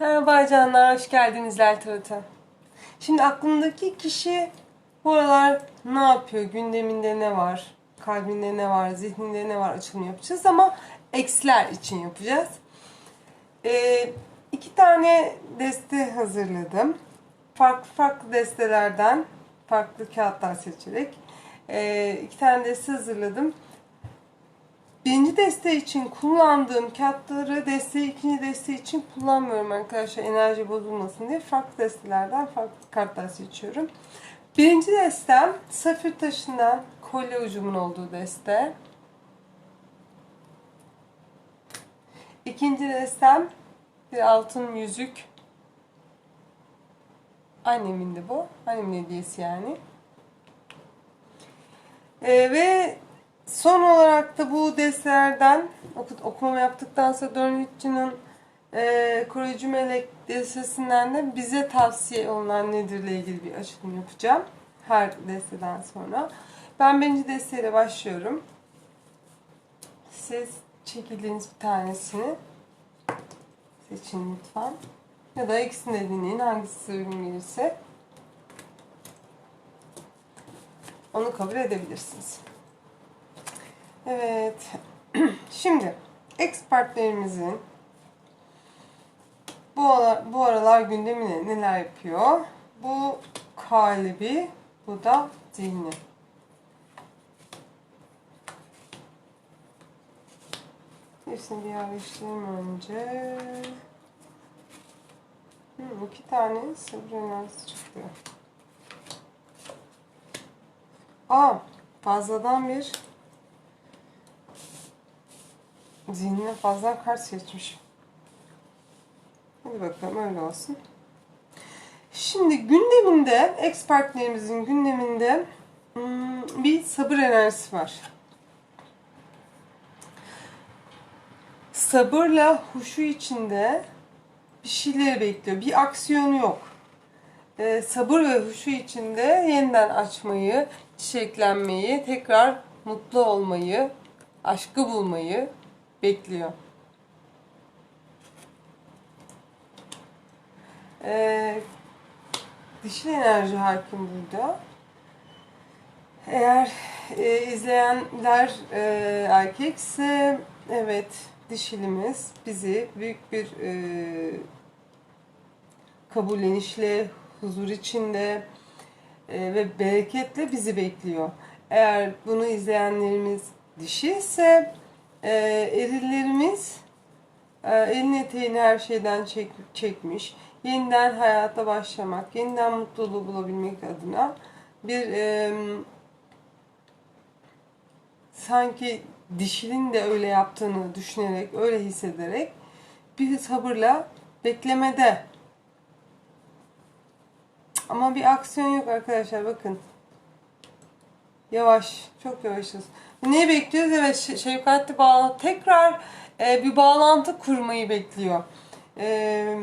Merhaba canlar, hoş geldiniz Leltarat'a. Şimdi aklımdaki kişi bu aralar ne yapıyor, gündeminde ne var, kalbinde ne var, zihninde ne var açılımı yapacağız ama eksler için yapacağız. Ee, iki tane deste hazırladım. Farklı farklı destelerden farklı kağıtlar seçerek ee, iki tane deste hazırladım. Birinci deste için kullandığım kağıtları deste ikinci deste için kullanmıyorum arkadaşlar enerji bozulmasın diye farklı destelerden farklı kartlar seçiyorum. Birinci destem safir taşından kolye ucumun olduğu deste. İkinci destem bir altın yüzük. Annemin de bu. Annemin hediyesi yani. Ee, ve Son olarak da bu destelerden oku- okumamı yaptıktan sonra Dönütçü'nün e, koruyucu melek destesinden de bize tavsiye olunan nedirle ilgili bir açılım yapacağım. Her desteden sonra. Ben birinci desteyle başlıyorum. Siz çekildiğiniz bir tanesini seçin lütfen. Ya da ikisini de dinleyin. Hangisi uygun gelirse. Onu kabul edebilirsiniz. Evet. Şimdi ex partnerimizin bu aralar, bu aralar gündemine neler yapıyor? Bu kalbi, bu da zihni. Hepsini bir yerleştireyim önce. Hmm, iki tane sabır enerjisi çıktı. Aa, fazladan bir Zihnine fazla kart seçmiş. Hadi bakalım öyle olsun. Şimdi gündeminde, ex partnerimizin gündeminde hmm, bir sabır enerjisi var. Sabırla huşu içinde bir şeyleri bekliyor. Bir aksiyonu yok. Ee, sabır ve huşu içinde yeniden açmayı, çiçeklenmeyi, tekrar mutlu olmayı, aşkı bulmayı, bekliyor. Ee, dişil enerji hakim burada. Eğer e, izleyenler e, erkekse evet dişilimiz bizi büyük bir e, kabullenişle, huzur içinde e, ve bereketle bizi bekliyor. Eğer bunu izleyenlerimiz dişi ise e, erillerimiz e, elini eteğini her şeyden çek, çekmiş. Yeniden hayata başlamak, yeniden mutluluğu bulabilmek adına bir e, sanki dişinin de öyle yaptığını düşünerek, öyle hissederek bir sabırla beklemede. Ama bir aksiyon yok arkadaşlar bakın. Yavaş, çok yavaşız. Ne bekliyoruz? Evet, şefkatli bağlantı. Tekrar e, bir bağlantı kurmayı bekliyor. E,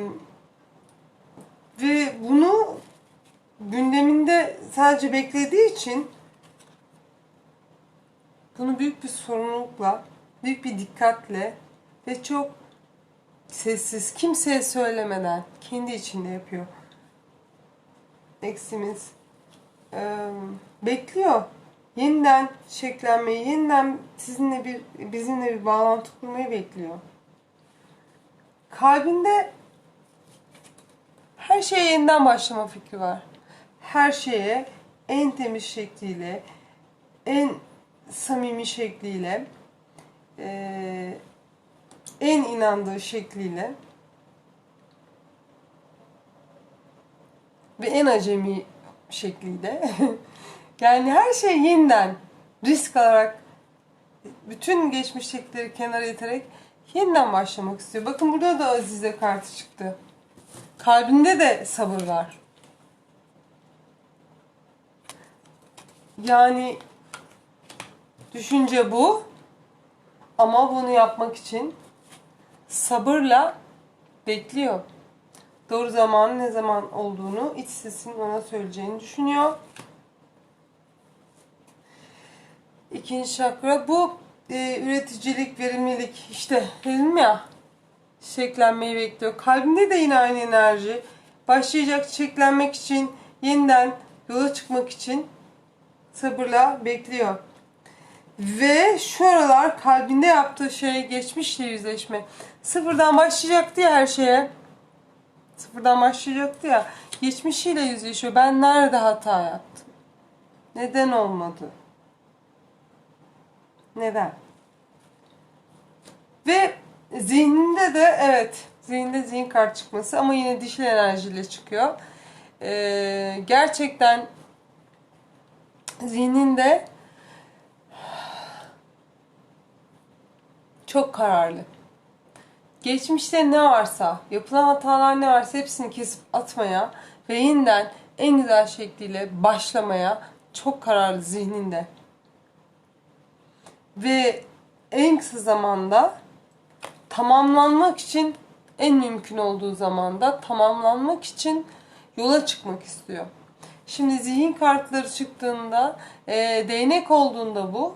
ve bunu gündeminde sadece beklediği için bunu büyük bir sorumlulukla, büyük bir dikkatle ve çok sessiz, kimseye söylemeden kendi içinde yapıyor. Eksimiz e, bekliyor yeniden şeklenmeyi, yeniden sizinle bir bizimle bir bağlantı kurmayı bekliyor. Kalbinde her şeye yeniden başlama fikri var. Her şeye en temiz şekliyle, en samimi şekliyle, en inandığı şekliyle ve en acemi şekliyle Yani her şey yeniden risk alarak bütün geçmiştekileri kenara iterek yeniden başlamak istiyor. Bakın burada da Azize kartı çıktı. Kalbinde de sabır var. Yani düşünce bu ama bunu yapmak için sabırla bekliyor. Doğru zamanın ne zaman olduğunu iç sesin ona söyleyeceğini düşünüyor. İkinci çakra bu e, üreticilik, verimlilik işte dedim ya çiçeklenmeyi bekliyor. Kalbinde de yine aynı enerji. Başlayacak çiçeklenmek için, yeniden yola çıkmak için sabırla bekliyor. Ve şu aralar kalbinde yaptığı şey geçmişle yüzleşme. Sıfırdan başlayacaktı ya her şeye. Sıfırdan başlayacaktı ya. Geçmişiyle yüzleşiyor. Ben nerede hata yaptım? Neden olmadı? Neden? Ve zihninde de evet zihninde zihin kart çıkması ama yine dişil enerjiyle çıkıyor. Ee, gerçekten zihninde çok kararlı. Geçmişte ne varsa, yapılan hatalar ne varsa hepsini kesip atmaya ve yeniden en güzel şekliyle başlamaya çok kararlı zihninde. Ve en kısa zamanda tamamlanmak için en mümkün olduğu zamanda tamamlanmak için yola çıkmak istiyor. Şimdi zihin kartları çıktığında, e, değnek olduğunda bu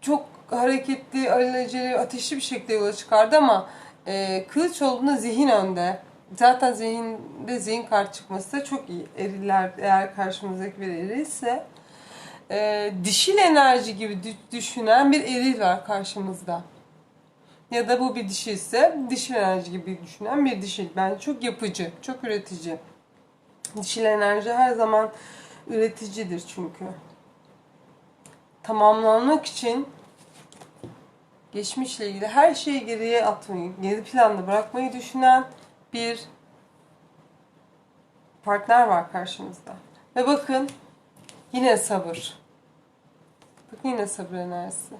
çok hareketli, alelacele, ateşli bir şekilde yola çıkardı ama e, kılıç olduğunda zihin önde. Zaten zihinde zihin kart çıkması da çok iyi. Eriller eğer karşımızdaki bir erilse e, dişil enerji gibi dü- düşünen bir eril var karşımızda. Ya da bu bir dişilse dişil enerji gibi düşünen bir dişil. Ben çok yapıcı, çok üretici. Dişil enerji her zaman üreticidir çünkü. Tamamlanmak için geçmişle ilgili her şeyi geriye atmayı, geri planda bırakmayı düşünen bir partner var karşımızda. Ve bakın yine sabır. Bakın yine sabır enerjisi.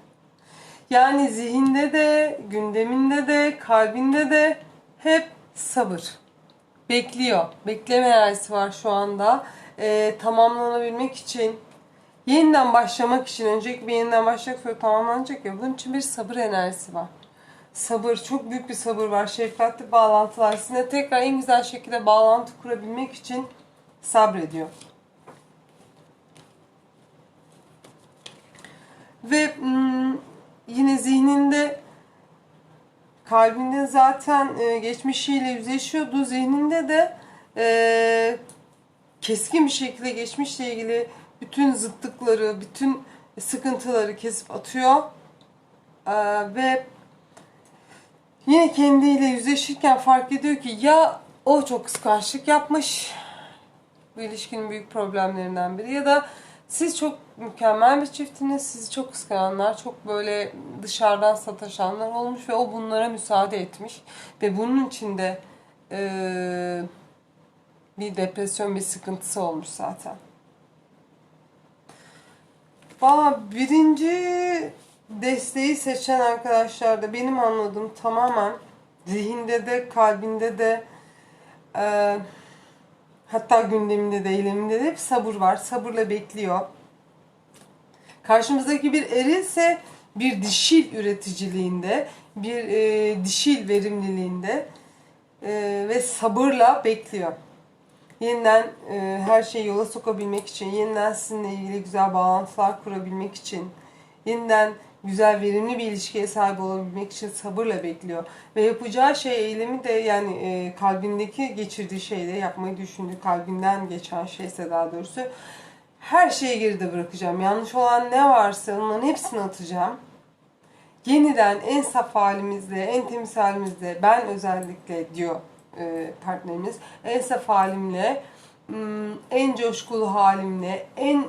Yani zihinde de, gündeminde de, kalbinde de hep sabır. Bekliyor. Bekleme enerjisi var şu anda. Ee, tamamlanabilmek için, yeniden başlamak için, önceki bir yeniden başlayacak sonra tamamlanacak ya. Bunun için bir sabır enerjisi var. Sabır, çok büyük bir sabır var. Şefkatli bağlantılar. Sizinle tekrar en güzel şekilde bağlantı kurabilmek için sabrediyor. Ve yine zihninde kalbinde zaten e, geçmişiyle yüzleşiyordu. Zihninde de e, keskin bir şekilde geçmişle ilgili bütün zıtlıkları, bütün sıkıntıları kesip atıyor. E, ve yine kendiyle yüzleşirken fark ediyor ki ya o çok kıskançlık yapmış. Bu ilişkinin büyük problemlerinden biri ya da siz çok mükemmel bir çiftiniz. Sizi çok kıskananlar, çok böyle dışarıdan sataşanlar olmuş ve o bunlara müsaade etmiş. Ve bunun içinde eee bir depresyon, bir sıkıntısı olmuş zaten. Valla birinci desteği seçen arkadaşlar da benim anladığım tamamen zihinde de, kalbinde de eee Hatta gündeminde de, eyleminde de hep sabır var. Sabırla bekliyor. Karşımızdaki bir erilse bir dişil üreticiliğinde, bir e, dişil verimliliğinde e, ve sabırla bekliyor. Yeniden e, her şeyi yola sokabilmek için, yeniden sizinle ilgili güzel bağlantılar kurabilmek için, yeniden güzel verimli bir ilişkiye sahip olabilmek için sabırla bekliyor. Ve yapacağı şey eylemi de yani e, kalbindeki geçirdiği şeyle yapmayı düşündüğü kalbinden geçen şeyse daha doğrusu her şeyi geride bırakacağım. Yanlış olan ne varsa onların hepsini atacağım. Yeniden en saf halimizle, en temiz halimizle ben özellikle diyor e, partnerimiz. En saf halimle, m, en coşkulu halimle, en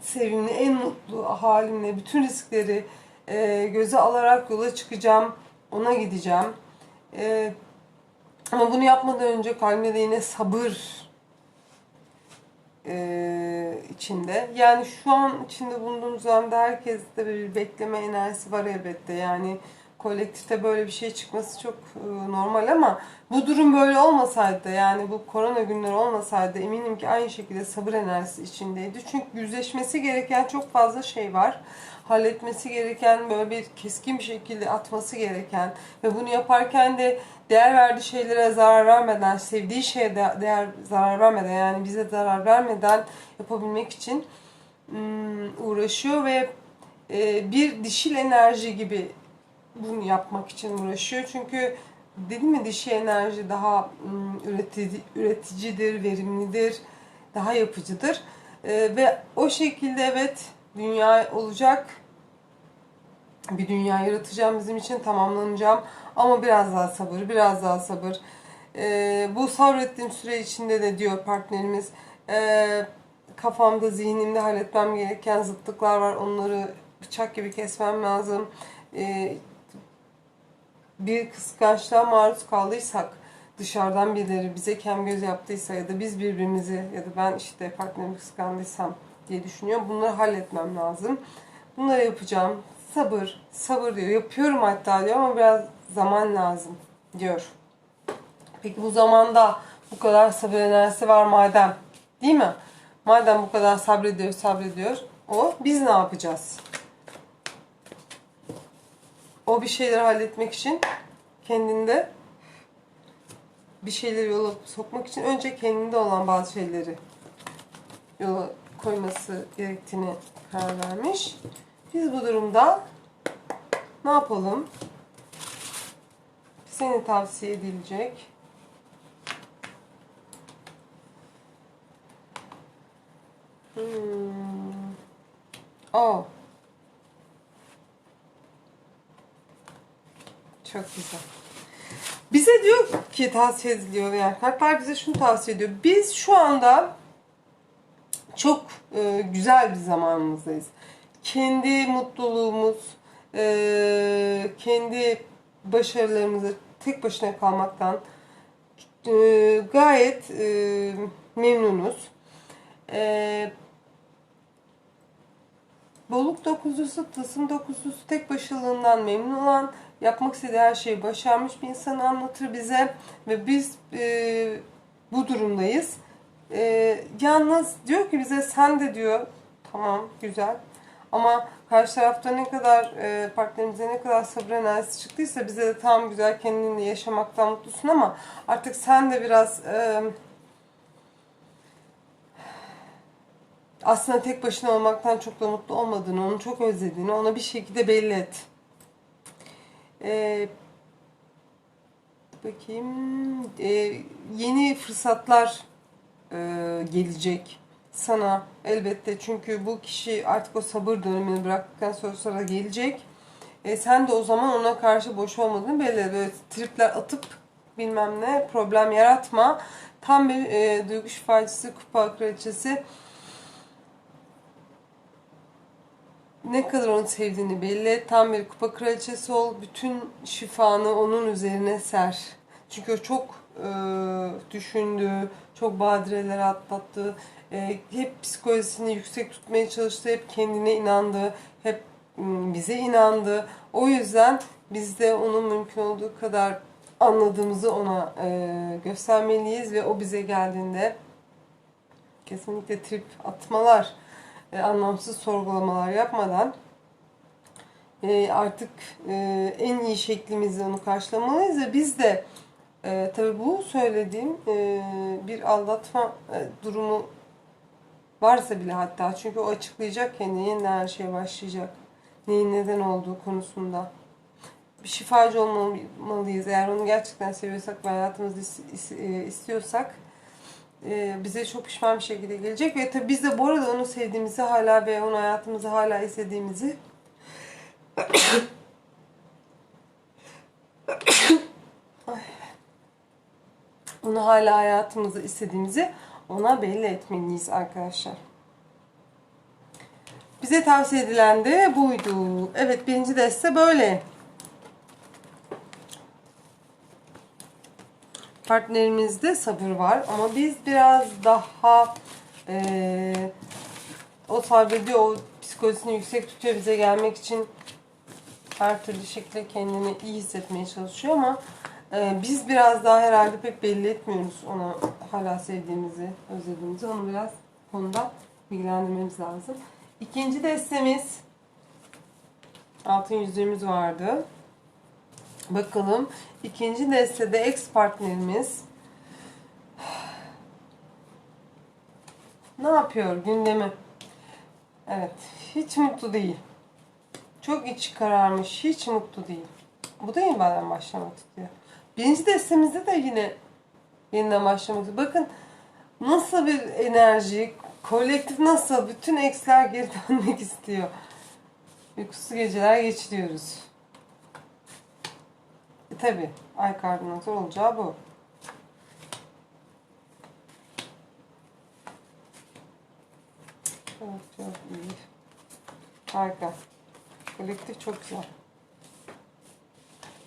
sevimli, en mutlu halimle bütün riskleri e, göze alarak yola çıkacağım. Ona gideceğim. E, ama bunu yapmadan önce kalbimde de yine sabır e, içinde. Yani şu an içinde bulunduğumuz anda herkeste bir bekleme enerjisi var elbette. Yani kolektifte böyle bir şey çıkması çok e, normal ama bu durum böyle olmasaydı yani bu korona günleri olmasaydı eminim ki aynı şekilde sabır enerjisi içindeydi. Çünkü yüzleşmesi gereken çok fazla şey var. Halletmesi gereken böyle bir keskin bir şekilde atması gereken ve bunu yaparken de değer verdiği şeylere zarar vermeden, sevdiği şeye de değer zarar vermeden yani bize zarar vermeden yapabilmek için ım, uğraşıyor ve e, bir dişil enerji gibi bunu yapmak için uğraşıyor. Çünkü dedim mi dişi enerji daha üretici, üreticidir, verimlidir, daha yapıcıdır. Ee, ve o şekilde evet dünya olacak. Bir dünya yaratacağım bizim için tamamlanacağım. Ama biraz daha sabır, biraz daha sabır. Ee, bu sabrettiğim süre içinde de diyor partnerimiz ee, kafamda, zihnimde halletmem gereken zıtlıklar var. Onları bıçak gibi kesmem lazım. Ee, bir kıskançlığa maruz kaldıysak, dışarıdan birileri bize kem göz yaptıysa ya da biz birbirimizi ya da ben işte partnerimi kıskandıysam diye düşünüyorum. Bunları halletmem lazım. Bunları yapacağım. Sabır, sabır diyor. Yapıyorum hatta diyor ama biraz zaman lazım diyor. Peki bu zamanda bu kadar sabır enerjisi var madem değil mi? Madem bu kadar sabrediyor sabrediyor o biz ne yapacağız? O bir şeyleri halletmek için kendinde bir şeyleri yola sokmak için önce kendinde olan bazı şeyleri yola koyması gerektiğini karar vermiş. Biz bu durumda ne yapalım? Seni tavsiye edilecek. Hmm. Oh. Çok güzel. Bize diyor ki tavsiye ediliyor yani kartlar bize şunu tavsiye ediyor. Biz şu anda çok e, güzel bir zamanımızdayız. Kendi mutluluğumuz, e, kendi başarılarımızı tek başına kalmaktan e, gayet e, memnunuz. E, Bolluk dokuzlusu, tılsım dokuzlusu tek başılığından memnun olan, yapmak istediği her şeyi başarmış bir insanı anlatır bize. Ve biz e, bu durumdayız. E, yalnız diyor ki bize sen de diyor, tamam güzel. Ama karşı tarafta ne kadar e, partnerimize ne kadar sabır enerjisi çıktıysa bize de tam güzel kendini yaşamaktan mutlusun ama artık sen de biraz... E, aslında tek başına olmaktan çok da mutlu olmadığını, onu çok özlediğini ona bir şekilde belli et. Ee, bakayım. Ee, yeni fırsatlar e, gelecek sana elbette. Çünkü bu kişi artık o sabır dönemini bıraktıktan sonra, sonra gelecek. E, sen de o zaman ona karşı boş olmadığını belli. Böyle tripler atıp bilmem ne problem yaratma. Tam bir e, duygu şifacısı, kupa kraliçesi ne kadar onu sevdiğini belli et. Tam bir kupa kraliçesi ol. Bütün şifanı onun üzerine ser. Çünkü o çok e, düşündü, çok badireler atlattı. E, hep psikolojisini yüksek tutmaya çalıştı. Hep kendine inandı. Hep m, bize inandı. O yüzden biz de onun mümkün olduğu kadar anladığımızı ona e, göstermeliyiz ve o bize geldiğinde kesinlikle trip atmalar e, anlamsız sorgulamalar yapmadan e, artık e, en iyi şeklimizle onu karşılamalıyız ve biz de e, tabii bu söylediğim e, bir aldatma e, durumu varsa bile hatta çünkü o açıklayacak kendini yeniden her şeye başlayacak. Neyin neden olduğu konusunda. Bir şifacı olmalıyız. Eğer onu gerçekten seviyorsak ve is- e, istiyorsak bize çok pişman bir şekilde gelecek ve tabii biz de bu arada onu sevdiğimizi hala ve onu hayatımızı hala istediğimizi onu hala hayatımızda istediğimizi ona belli etmeliyiz arkadaşlar. Bize tavsiye edilen de buydu. Evet birinci deste böyle. Partnerimizde sabır var ama biz biraz daha e, o sabrediyor, o psikolojisini yüksek tutuyor bize gelmek için her türlü şekilde kendini iyi hissetmeye çalışıyor ama e, biz biraz daha herhalde pek belli etmiyoruz ona hala sevdiğimizi, özlediğimizi. Onu biraz konuda bilgilendirmemiz lazım. İkinci destemiz altın yüzüğümüz vardı. Bakalım ikinci destede ex partnerimiz ne yapıyor gündemi? Evet hiç mutlu değil. Çok iç kararmış hiç mutlu değil. Bu da yeniden başlamak istiyor. Birinci destemizde de yine yeniden başlamak istiyor. Bakın nasıl bir enerji, kolektif nasıl bütün eksler geri dönmek istiyor. Uykusuz geceler geçiriyoruz. E tabi ay kardinatör olacağı bu. Çok çok iyi. Harika. Kolektif çok güzel.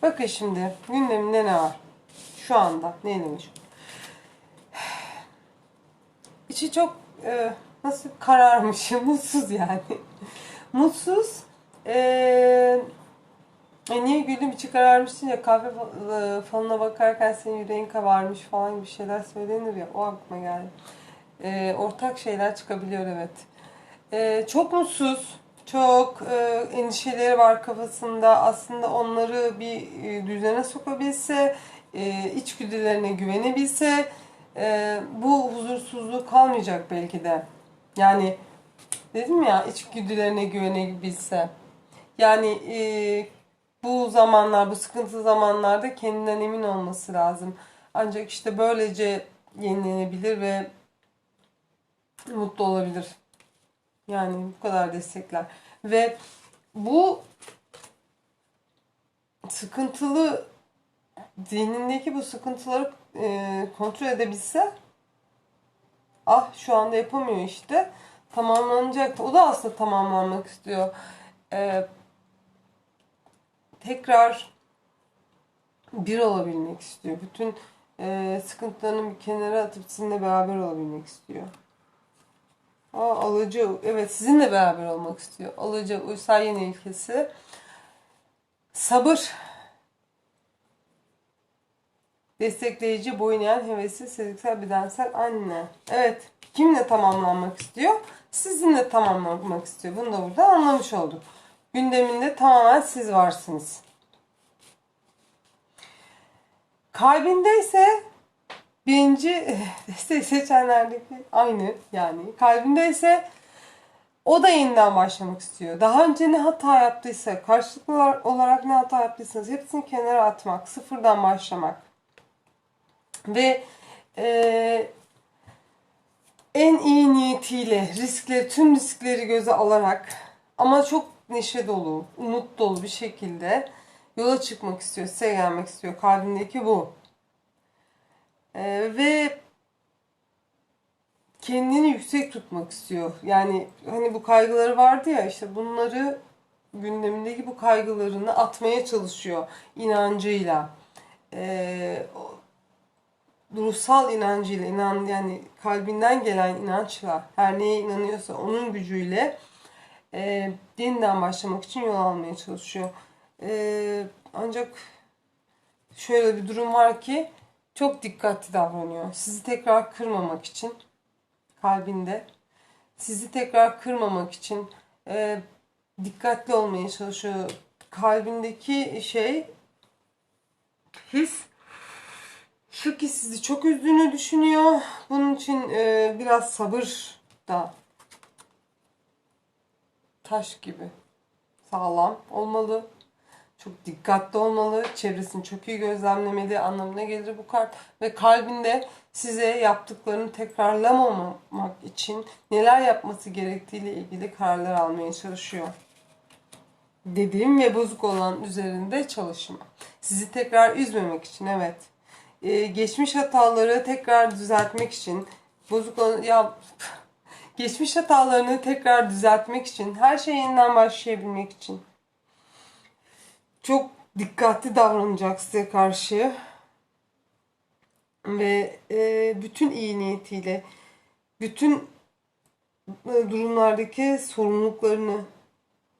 Bakın şimdi gündeminde ne var? Şu anda ne demiş? İçi çok e, nasıl kararmış, mutsuz yani. mutsuz. E, e, niye güldüm içi kararmışsın ya kahve e, falına bakarken senin yüreğin kabarmış falan gibi şeyler söylenir ya o aklıma geldi. E, ortak şeyler çıkabiliyor evet. E, çok mutsuz, çok e, endişeleri var kafasında. Aslında onları bir e, düzene sokabilse, e, içgüdülerine güvenebilse e, bu huzursuzluğu kalmayacak belki de. Yani dedim ya içgüdülerine güvenebilse. Yani e, bu zamanlar, bu sıkıntılı zamanlarda kendinden emin olması lazım. Ancak işte böylece yenilenebilir ve mutlu olabilir. Yani bu kadar destekler. Ve bu sıkıntılı zihnindeki bu sıkıntıları e, kontrol edebilse ah şu anda yapamıyor işte tamamlanacak. O da aslında tamamlanmak istiyor. E, tekrar bir olabilmek istiyor. Bütün e, sıkıntılarını bir kenara atıp sizinle beraber olabilmek istiyor. Aa, alıcı. Evet sizinle beraber olmak istiyor. Alıcı. Uysal yeni ilkesi. Sabır. Destekleyici, boyun eğen, hevesli, seziksel, bedensel anne. Evet. Kimle tamamlanmak istiyor? Sizinle tamamlanmak istiyor. Bunu da burada anlamış olduk. Gündeminde tamamen siz varsınız. Kalbinde ise birinci destek seçenlerdeki aynı yani. Kalbinde ise o da yeniden başlamak istiyor. Daha önce ne hata yaptıysa, karşılıklı olarak ne hata yaptıysanız hepsini kenara atmak, sıfırdan başlamak. Ve e, en iyi niyetiyle riskleri, tüm riskleri göze alarak ama çok neşe dolu, umut dolu bir şekilde yola çıkmak istiyor, size gelmek istiyor. Kalbindeki bu. Ee, ve kendini yüksek tutmak istiyor. Yani hani bu kaygıları vardı ya işte bunları gündemindeki bu kaygılarını atmaya çalışıyor inancıyla. Ee, ruhsal inancıyla, inan yani kalbinden gelen inançla, her neye inanıyorsa onun gücüyle e, yeniden başlamak için yol almaya çalışıyor. E, ancak şöyle bir durum var ki çok dikkatli davranıyor. Sizi tekrar kırmamak için kalbinde, sizi tekrar kırmamak için e, dikkatli olmaya çalışıyor. Kalbindeki şey his şu ki sizi çok üzdüğünü düşünüyor. Bunun için e, biraz sabır da taş gibi sağlam olmalı. Çok dikkatli olmalı. Çevresini çok iyi gözlemlemeli anlamına gelir bu kart. Ve kalbinde size yaptıklarını tekrarlamamak için neler yapması gerektiğiyle ilgili kararlar almaya çalışıyor. Dediğim ve bozuk olan üzerinde çalışma. Sizi tekrar üzmemek için evet. Ee, geçmiş hataları tekrar düzeltmek için bozuk olan ya geçmiş hatalarını tekrar düzeltmek için her şey yeniden başlayabilmek için çok dikkatli davranacak size karşı ve e, bütün iyi niyetiyle bütün e, durumlardaki sorumluluklarını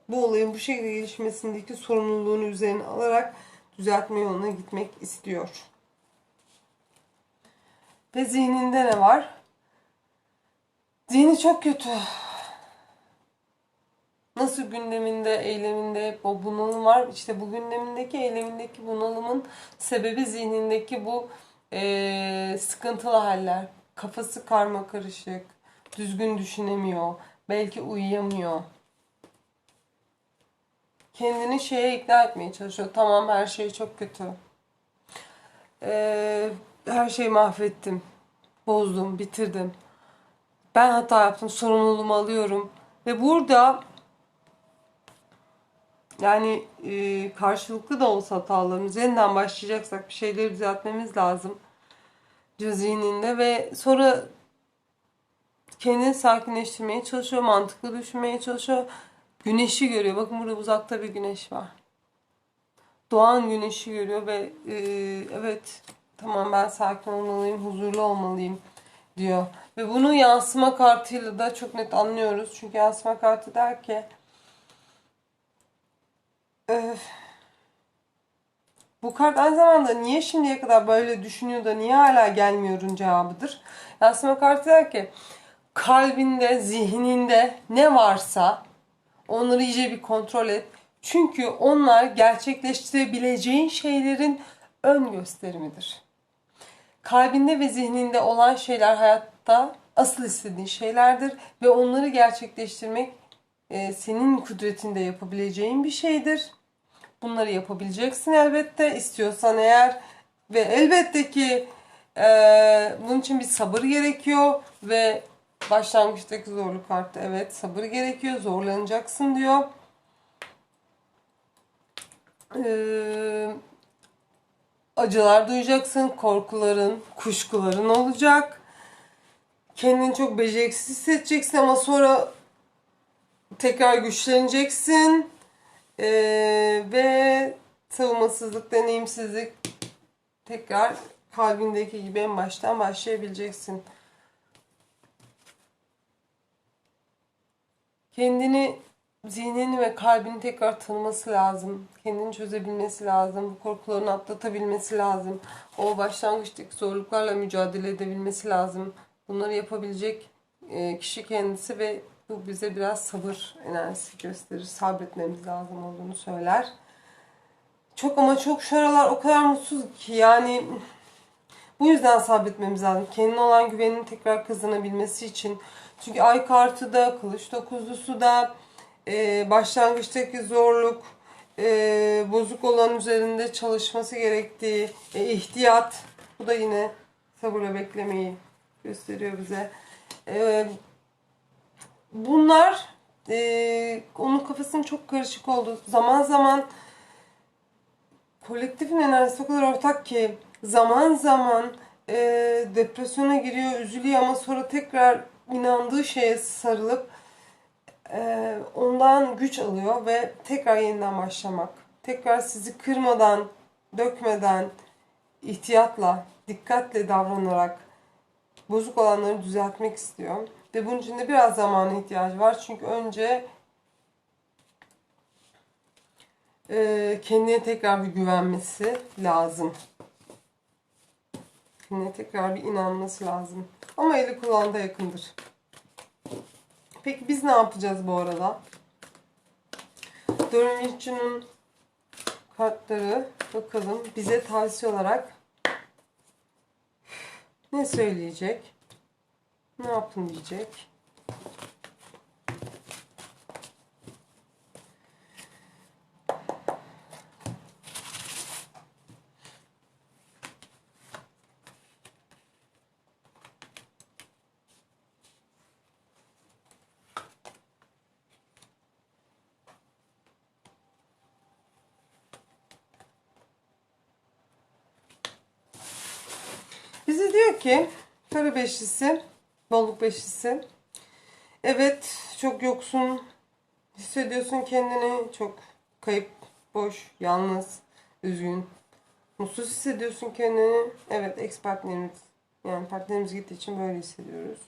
bu olayın bu şekilde gelişmesindeki sorumluluğunu üzerine alarak düzeltme yoluna gitmek istiyor. Ve zihninde ne var? Zihni çok kötü. Nasıl gündeminde, eyleminde hep o bunalım var. İşte bu gündemindeki, eylemindeki bunalımın sebebi zihnindeki bu eee, sıkıntılı haller. Kafası karma karışık, düzgün düşünemiyor, belki uyuyamıyor. kendini şeye ikna etmeye çalışıyor. Tamam her şey çok kötü. Ee, her şeyi mahvettim. Bozdum, bitirdim. Ben hata yaptım, sorumluluğumu alıyorum. Ve burada yani e, karşılıklı da olsa hatalarımız yeniden başlayacaksak bir şeyleri düzeltmemiz lazım. Diyor zihninde ve sonra kendini sakinleştirmeye çalışıyor, mantıklı düşünmeye çalışıyor. Güneşi görüyor. Bakın burada uzakta bir güneş var. Doğan güneşi görüyor ve e, evet tamam ben sakin olmalıyım, huzurlu olmalıyım diyor. Ve bunu yansıma kartıyla da çok net anlıyoruz. Çünkü yansıma kartı der ki "Öf, bu kart aynı zamanda niye şimdiye kadar böyle düşünüyor da niye hala gelmiyorun cevabıdır. Yansıma kartı der ki kalbinde, zihninde ne varsa onları iyice bir kontrol et. Çünkü onlar gerçekleştirebileceğin şeylerin ön gösterimidir. Kalbinde ve zihninde olan şeyler hayatta asıl istediğin şeylerdir ve onları gerçekleştirmek e, senin kudretinde yapabileceğin bir şeydir. Bunları yapabileceksin elbette istiyorsan eğer ve elbette ki e, bunun için bir sabır gerekiyor ve başlangıçtaki zorluk arttı. Evet sabır gerekiyor zorlanacaksın diyor. Ee, acılar duyacaksın, korkuların, kuşkuların olacak. Kendini çok beceriksiz hissedeceksin ama sonra tekrar güçleneceksin. Ee, ve savunmasızlık, deneyimsizlik tekrar kalbindeki gibi en baştan başlayabileceksin. Kendini, zihnini ve kalbini tekrar tanıması lazım. Kendini çözebilmesi lazım. Bu korkularını atlatabilmesi lazım. O başlangıçtaki zorluklarla mücadele edebilmesi lazım. Bunları yapabilecek e, kişi kendisi ve bu bize biraz sabır enerjisi gösterir. Sabretmemiz lazım olduğunu söyler. Çok ama çok şu aralar o kadar mutsuz ki yani bu yüzden sabretmemiz lazım. Kendine olan güvenini tekrar kazanabilmesi için. Çünkü ay kartı da, kılıç dokuzlusu da, e, başlangıçtaki zorluk, e, bozuk olan üzerinde çalışması gerektiği, e, ihtiyat. Bu da yine sabırla beklemeyi gösteriyor bize. E, bunlar e, onun kafasının çok karışık oldu. Zaman zaman kolektifin enerjisi o kadar ortak ki zaman zaman e, depresyona giriyor, üzülüyor ama sonra tekrar inandığı şeye sarılıp e, ondan güç alıyor ve tekrar yeniden başlamak. Tekrar sizi kırmadan, dökmeden, ihtiyatla, dikkatle davranarak bozuk olanları düzeltmek istiyor. Ve bunun için de biraz zamana ihtiyacı var. Çünkü önce e, kendine tekrar bir güvenmesi lazım. Kendine tekrar bir inanması lazım. Ama eli kulağında yakındır. Peki biz ne yapacağız bu arada? Dönmüşçünün kartları bakalım bize tavsiye olarak ne söyleyecek? Ne yapın diyecek? Diyor ki para beşlisi, bolluk beşlisi. Evet çok yoksun hissediyorsun kendini. Çok kayıp, boş, yalnız, üzgün. Mutsuz hissediyorsun kendini. Evet ex partnerimiz. Yani partnerimiz gittiği için böyle hissediyoruz.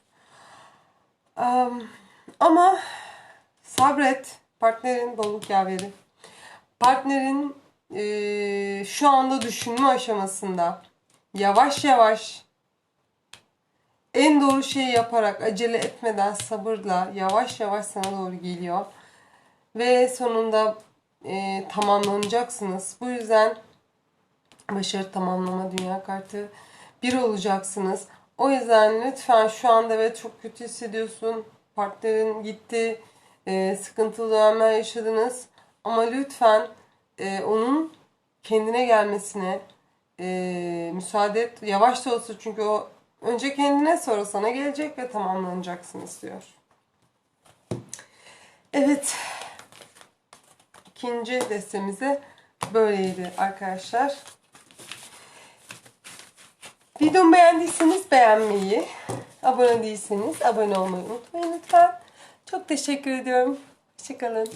Am, ama sabret. Partnerin bolluk yaveri. Partnerin eee, şu anda düşünme aşamasında yavaş yavaş en doğru şeyi yaparak acele etmeden sabırla yavaş yavaş sana doğru geliyor. Ve sonunda e, tamamlanacaksınız. Bu yüzden başarı tamamlama dünya kartı bir olacaksınız. O yüzden lütfen şu anda evet çok kötü hissediyorsun. Partnerin gitti. e, sıkıntılı dönemler yaşadınız. Ama lütfen e, onun kendine gelmesine e, müsaade et. Yavaş da olsa çünkü o önce kendine sonra sana gelecek ve tamamlanacaksın istiyor. Evet. İkinci destemize böyleydi arkadaşlar. Videomu beğendiyseniz beğenmeyi, abone değilseniz abone olmayı unutmayın lütfen. Çok teşekkür ediyorum. Hoşçakalın.